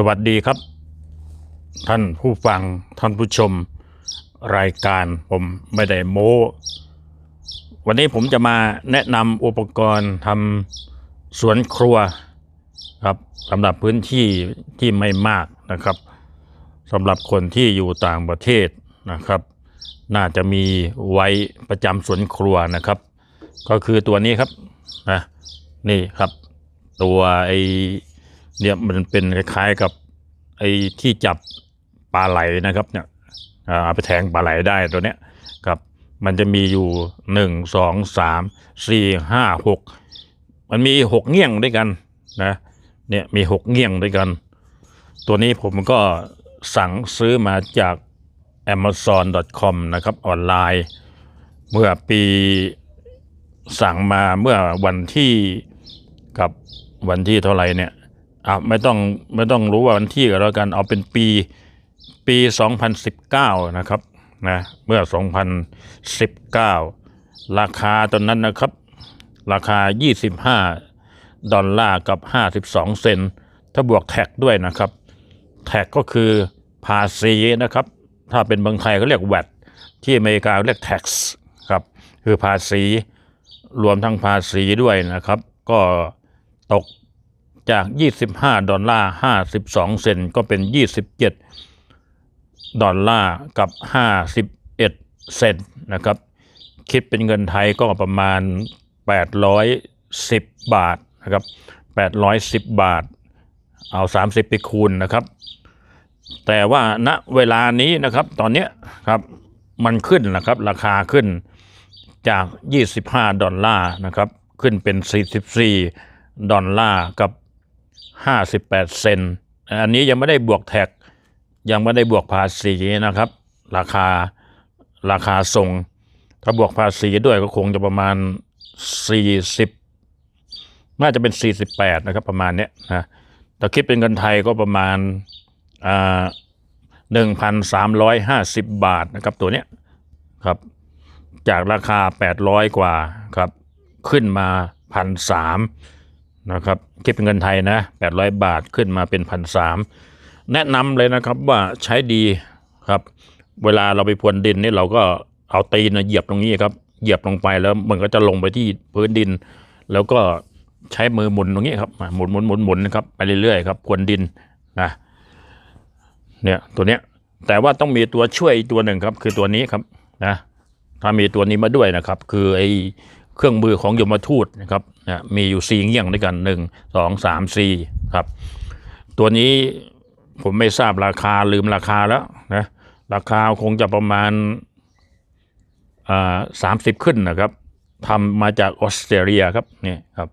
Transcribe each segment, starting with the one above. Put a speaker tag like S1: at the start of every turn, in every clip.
S1: สวัสดีครับ ท่านผู้ฟังท่านผู้ชมรายการผมไม่ได้โม้วันนี้ผมจะมาแนะนำอุปกรณ์ทำสวนครัวครับสำหรับพื้นที่ที่ไม่มากนะครับสำหรับคนที่อยู่ต่างประเทศนะครับ น่าจะมีไว้ประจำสวนครัวนะครับ ก็คือตัวนี้ครับนะนี่ครับ ตัวไอ เนี่ยมันเป็นคล้ายๆกับไอ้ที่จับปลาไหลนะครับเนี่ยเอาไปแทงปลาไหลได้ตัวเนี้ยครับมันจะมีอยู่หนึ่งสองสามสี่ห้าหกมันมีหกเงี้ยงด้วยกันนะเนี่ยมีหกเงี้ยงด้วยกัน ตัวนี้ผมก็สั่งซื้อมาจาก amazon.com นะครับออนไลน์ เมื่อปีสั่งมาเมื่อวันที่กับวันที่เท่าไหร่เนี่ย อะไม่ต้องไม่ต้องรู้ว่าวันที่ก็แล้วกันเอาเป็นปีปี 2019 นะครับนะเมื่อ 2019 ราคาตอนนั้นนะครับ ราคา 25 ดอลลาร์กับ 52 เซนถ้าบวกแท็กด้วยนะครับ แท็กก็คือภาษีนะครับ ถ้าเป็นเมืองไทยเขาเรียกแวดที่อเมริกาเรียก tax ครับ คือภาษีรวมทั้งภาษีด้วยนะครับ ก็ตก จาก 25 ดอลลาร์ 52 เซนก็เป็น 27 ดอลลาร์กับ 51 เซนนะครับ คิดเป็นเงินไทยก็ประมาณ 810 บาทนะครับ 810 บาท เอา 30 ไปคูณนะครับ แต่ว่าณเวลานี้นะครับ ตอนนี้ครับ มันขึ้นนะครับ ราคาขึ้นจาก 25 ดอลลาร์นะครับ ขึ้นเป็น 44ดอลลาร์กับ 58 เซนอันนี้ยังไม่ได้บวกแท็ก ยังไม่ได้บวกภาษีนะครับ ราคาราคาส่ง ถ้าบวกภาษีด้วยก็คงจะประมาณ 40 น่าจะเป็น 48 นะครับ ประมาณเนี้ยนะถ้าคิดเป็นเงินไทยก็ประมาณอ่าหนึ่งพันสามร้อยห้าสิบบาทนะครับตัวเนี้ยครับ จากราคาแปดร้อยกว่าครับ ขึ้นมาพั นะครับคิดเป็นเงินไทยนะแปดร้อยบาทขึ้นมาเป็นพันสามแนะนำเลยนะครับว่าใช้ดีครับ เวลาเราไปพรวนดินนี่เราก็เอาตีนน่ะเหยียบตรงนี้ครับเหยียบลงไปแล้วมันก็จะลงไปที่พื้นดิน แล้วก็ใช้มือหมุนตรงนี้ครับหมุนหมุนหมุนหมุนนะครับไปเรื่อยๆครับพรวนดินนะเนี่ยตัวเนี้ยแต่ว่าต้องมีตัวช่วยตัวหนึ่งครับ คือตัวนี้ครับนะถ้ามีตัวนี้มาด้วยนะครับ คือไอ เครื่องมือของยมทูตนะครับนะมีอยู่สี่เงี้ยงด้วยกันหนึ่งสองสามสี่ครับ ตัวนี้ผมไม่ทราบราคาลืมราคาแล้วนะราคาคงจะประมาณอ่าสามสิบขึ้นนะครับทำมาจากออสเตรเลียครับนี่ครับ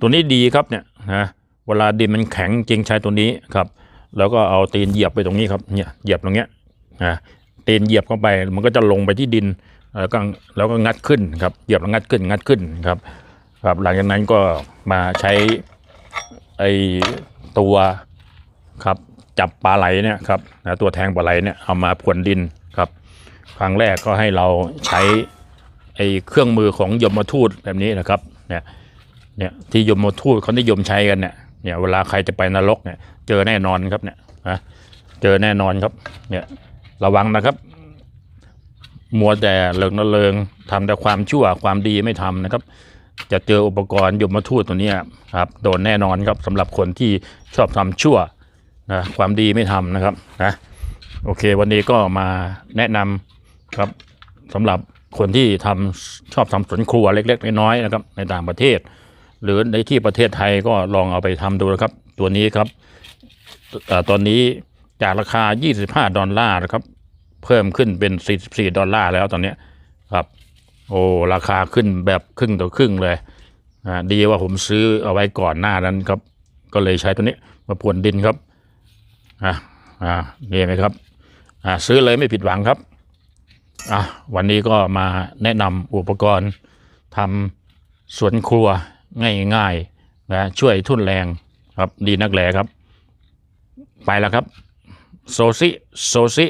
S1: ตัวนี้ดีครับเนี่ยนะเวลาดินมันแข็งจริงใช้ตัวนี้ครับ แล้วก็เอาตีนเหยียบไปตรงนี้ครับเนี่ยเหยียบตรงเนี้ยนะตีนเหยียบเข้าไปมันก็จะลงไปที่ดิน แล้วก็แล้วก็งัดขึ้นครับเหยียบแล้วงัดขึ้นงัดขึ้นครับ ครับหลังจากนั้นก็มาใช้ไอตัวครับจับปลาไหลเนี่ยครับนะตัวแทงปลาไหลเนี่ยเอามาพรวนดินครับ ครั้งแรกก็ให้เราใช้ไอเครื่องมือของยมทูตแบบนี้นะครับเนี่ยเนี่ยที่ยมทูตเขานิยมใช้กันเนี่ยเนี่ยเวลาใครจะไปนรกเนี่ยเจอแน่นอนครับเนี่ยนะเจอแน่นอนครับเนี่ยระวังนะครับ มัวแต่เลิงละเริงทำแต่ความชั่วความดีไม่ทำนะครับ จะเจออุปกรณ์ยมทูตตัวนี้ครับโดนแน่นอนครับสำหรับคนที่ชอบทำชั่วนะความดีไม่ทำนะครับนะโอเค วันนี้ก็มาแนะนำครับสำหรับคนที่ทำชอบทำสวนครัวเล็ก ๆ น้อยๆนะครับ ในต่างประเทศ หรือในที่ประเทศไทยก็ลองเอาไปทำดูนะครับ ตัวนี้ครับตอนนี้จากราคา 25 ดอลลาร์นะครับ เพิ่มขึ้นเป็น 44 ดอลลาร์แล้วตอนนี้ครับ โอ้ราคาขึ้นแบบครึ่งต่อครึ่งเลยอ่าดีว่าผมซื้อเอาไว้ก่อนหน้านั้นครับ ก็เลยใช้ตัวนี้มาพรวนดินครับอ่าอ่านี่ไหมครับอ่าซื้อเลยไม่ผิดหวังครับอะวันนี้ก็มาแนะนำอุปกรณ์ทำสวนครัวง่ายๆนะช่วยทุนแรงครับดีนักแหลครับ ไปแล้วครับ โซซิ โซซิ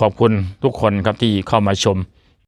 S1: ขอบคุณทุกคนครับที่เข้ามาชม